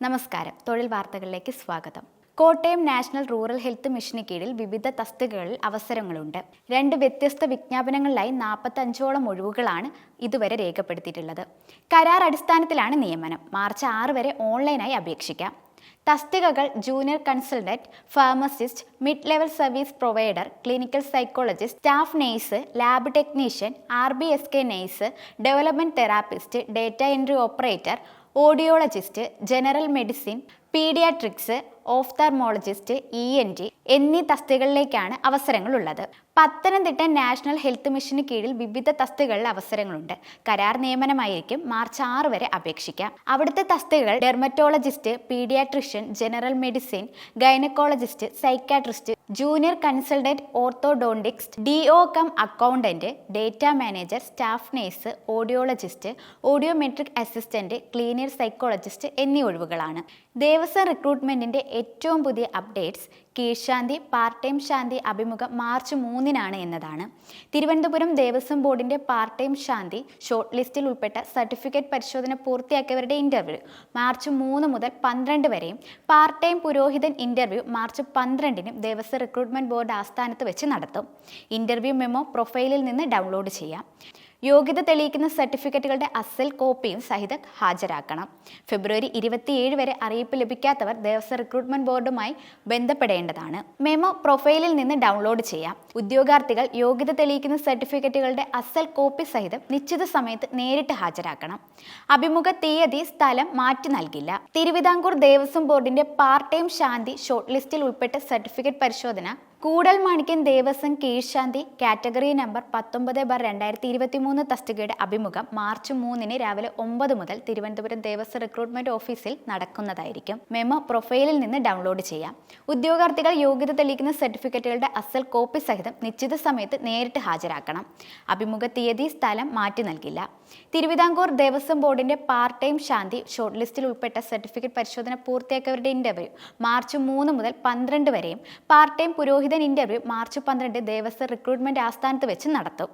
നമസ്കാരം. തൊഴിൽ വാർത്തകളിലേക്ക് സ്വാഗതം. കോട്ടയം നാഷണൽ റൂറൽ ഹെൽത്ത് മിഷന് കീഴിൽ വിവിധ തസ്തികകളിൽ അവസരങ്ങളുണ്ട്. രണ്ട് വ്യത്യസ്ത വിജ്ഞാപനങ്ങളിലായി നാൽപ്പത്തഞ്ചോളം ഒഴിവുകളാണ് ഇതുവരെ രേഖപ്പെടുത്തിയിട്ടുള്ളത്. കരാർ അടിസ്ഥാനത്തിലാണ് നിയമനം. മാർച്ച് ആറ് വരെ ഓൺലൈനായി അപേക്ഷിക്കാം. തസ്തികകൾ junior consultant pharmacist mid level service provider clinical psychologist staff nurse lab technician R B S K nurse development therapist data entry operator audiologist general medicine paediatrics ophthalmologist E N T എന്നീ തസ്തികകളിലേക്കാണ് അവസരങ്ങളുള്ളത്. Pathanamthitta national health മിഷന് കീഴിൽ വിവിധ തസ്തികകളിൽ അവസരങ്ങളുണ്ട്. കരാർ നിയമനമായിരിക്കും March ആറ് വരെ അപേക്ഷിക്കാം. അവിടുത്തെ തസ്തികകൾ dermatologist paediatrician general medicine gynaecologist psychiatrist junior consultant orthodontics D O cum accountant data manager staff nurse audiologist audiometric assistant clinical psychologist എന്നീ ഒഴിവുകളാണ്. ദേവസ്വം റിക്രൂട്ട്മെന്റിന്റെ ഏറ്റവും പുതിയ അപ്ഡേറ്റ്സ് കീഴ്ശാന്തി പാർട്ട് ടൈം ശാന്തി അഭിമുഖം മാർച്ച് മൂന്നിനാണ് എന്നതാണ്. തിരുവനന്തപുരം ദേവസ്വം ബോർഡിന്റെ പാർട്ട് ടൈം ശാന്തി ഷോർട്ട് ലിസ്റ്റിൽ ഉൾപ്പെട്ട സർട്ടിഫിക്കറ്റ് പരിശോധന പൂർത്തിയാക്കിയവരുടെ ഇന്റർവ്യൂ മാർച്ച് മൂന്ന് മുതൽ പന്ത്രണ്ട് വരെയും. പാർട്ട് ടൈം പുരോഹിതൻ ഇന്റർവ്യൂ മാർച്ച് പന്ത്രണ്ടിനും ദേവസ്വം റിക്രൂട്ട്മെന്റ് ബോർഡ് ആസ്ഥാനത്ത് വെച്ച് നടത്തും. ഇന്റർവ്യൂ മെമ്മോ പ്രൊഫൈലിൽ നിന്ന് ഡൗൺലോഡ് ചെയ്യാം. യോഗ്യത തെളിയിക്കുന്ന സർട്ടിഫിക്കറ്റുകളുടെ അസൽ കോപ്പിയും സഹിതം ഹാജരാക്കണം. ഫെബ്രുവരി ഇരുപത്തിയേഴ് വരെ അറിയിപ്പ് ലഭിക്കാത്തവർ ദേവസ്വം റിക്രൂട്ട്മെന്റ് ബോർഡുമായി ബന്ധപ്പെടേണ്ടതാണ്. മെമോ പ്രൊഫൈലിൽ നിന്ന് ഡൗൺലോഡ് ചെയ്യാം. ഉദ്യോഗാർത്ഥികൾ യോഗ്യത തെളിയിക്കുന്ന സർട്ടിഫിക്കറ്റുകളുടെ അസൽ കോപ്പി സഹിതം നിശ്ചിത സമയത്ത് നേരിട്ട് ഹാജരാക്കണം. അഭിമുഖ തീയതി സ്ഥലം മാറ്റി നൽകില്ല. തിരുവിതാംകൂർ ദേവസ്വം ബോർഡിന്റെ പാർട്ട് ടൈം ശാന്തി ഷോർട്ട് ലിസ്റ്റിൽ ഉൾപ്പെട്ട സർട്ടിഫിക്കറ്റ് പരിശോധന കൂടൽ മാണിക്യൻ ദേവസ്വം കീഴ്ശാന്തി കാറ്റഗറി നമ്പർ പത്തൊമ്പത് ബാർ രണ്ടായിരത്തി ഇരുപത്തി മൂന്ന് തസ്തികയുടെ അഭിമുഖം മാർച്ച് മൂന്നിന് രാവിലെ ഒമ്പത് മുതൽ തിരുവനന്തപുരം ദേവസ്വം റിക്രൂട്ട്മെന്റ് ഓഫീസിൽ നടക്കുന്നതായിരിക്കും. മെമ്മോ പ്രൊഫൈലിൽ നിന്ന് ഡൗൺലോഡ് ചെയ്യാം. ഉദ്യോഗാർത്ഥികൾ യോഗ്യത തെളിയിക്കുന്ന സർട്ടിഫിക്കറ്റുകളുടെ അസൽ കോപ്പി സഹിതം നിശ്ചിത സമയത്ത് നേരിട്ട് ഹാജരാക്കണം. അഭിമുഖ തീയതി സ്ഥലം മാറ്റി നൽകില്ല. തിരുവിതാംകൂർ ദേവസ്വം ബോർഡിന്റെ പാർട്ട് ടൈം ശാന്തി ഷോർട്ട് ലിസ്റ്റിൽ ഉൾപ്പെട്ട സർട്ടിഫിക്കറ്റ് പരിശോധന പൂർത്തിയാക്കിയവരുടെ ഇന്റർവ്യൂ മാർച്ച് മൂന്ന് മുതൽ പന്ത്രണ്ട് വരെയും പാർട്ട് ടൈം വിഹിതൻ ഇന്റർവ്യൂ മാർച്ച് പന്ത്രണ്ട് ദേവസ്വം റിക്രൂട്ട്മെന്റ് ആസ്ഥാനത്ത് വെച്ച് നടത്തും.